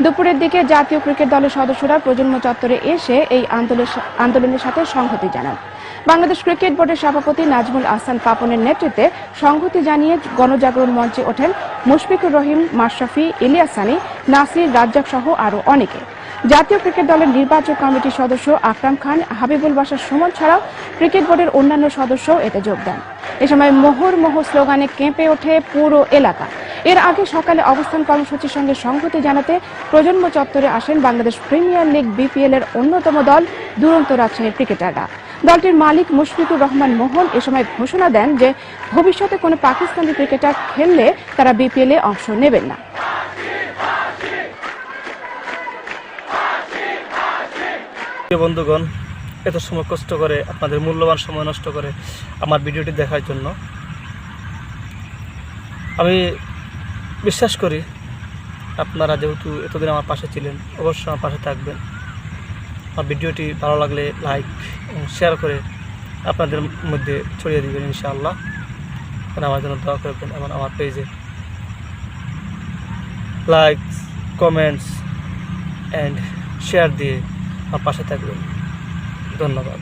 দুপুরের দিকে জাতীয় ক্রিকেট দলের সদস্যরা প্রজন্ম চত্বরে এসে এই আন্দোলন- আন্দোলনের সাথে সংহতি জানান। বাংলাদেশ ক্রিকেট বোর্ডের সভাপতি নাজমুল আহসান পাপনের নেতৃত্বে সংহতি জানিয়ে গণজাগরণ মঞ্চে ওঠেন মুশফিকুর রহিম, মাশরাফি, ইলিয়াস সানি, নাসির, রাজ্জাক সহ আরও অনেকে। জাতীয় ক্রিকেট দলের নির্বাচক কমিটির সদস্য আকরাম খান, হাবিবুল বাসার সুমন ছাড়াও ক্রিকেট বোর্ডের অন্যান্য সদস্য এতে যোগ দেন। এ সময় মোহর মোহ স্লোগানে কেঁপে ওঠে পুরো এলাকা। এর আগে সকালে অবস্থান কর্মসূচির সঙ্গে সংহতি জানাতে প্রজন্ম চত্বরে আসেন বাংলাদেশ প্রিমিয়ার লিগ, বিপিএল এর অন্যতম দল, দুরন্ত রাজশাহী ক্রিকেটাররা। দলটির মালিক মুশফিকুর রহমান মোহন এ সময় ঘোষণা দেন যে, ভবিষ্যতে কোনো পাকিস্তানি ক্রিকেটার খেললে তারা বিপিএল অংশ নেবেন না। বন্ধুগণ, এত সময় কষ্ট করে, আপনাদের মূল্যবান সময় নষ্ট করে আমার ভিডিওটি দেখার জন্য আমি বিশ্বাস করি, আপনারা যেহেতু এতদিন আমার পাশে ছিলেন, অবশ্যই আমার পাশে থাকবেন। আমার ভিডিওটি ভালো লাগলে লাইক এবং শেয়ার করে আপনাদের মধ্যে ছড়িয়ে দিবেন ইনশাআল্লাহ। আমার জন্য দোয়া করবেন এবং আমার পেজে লাইক কমেন্টস অ্যান্ড শেয়ার দিয়ে আমার পাশে থাকবেন। ধন্যবাদ।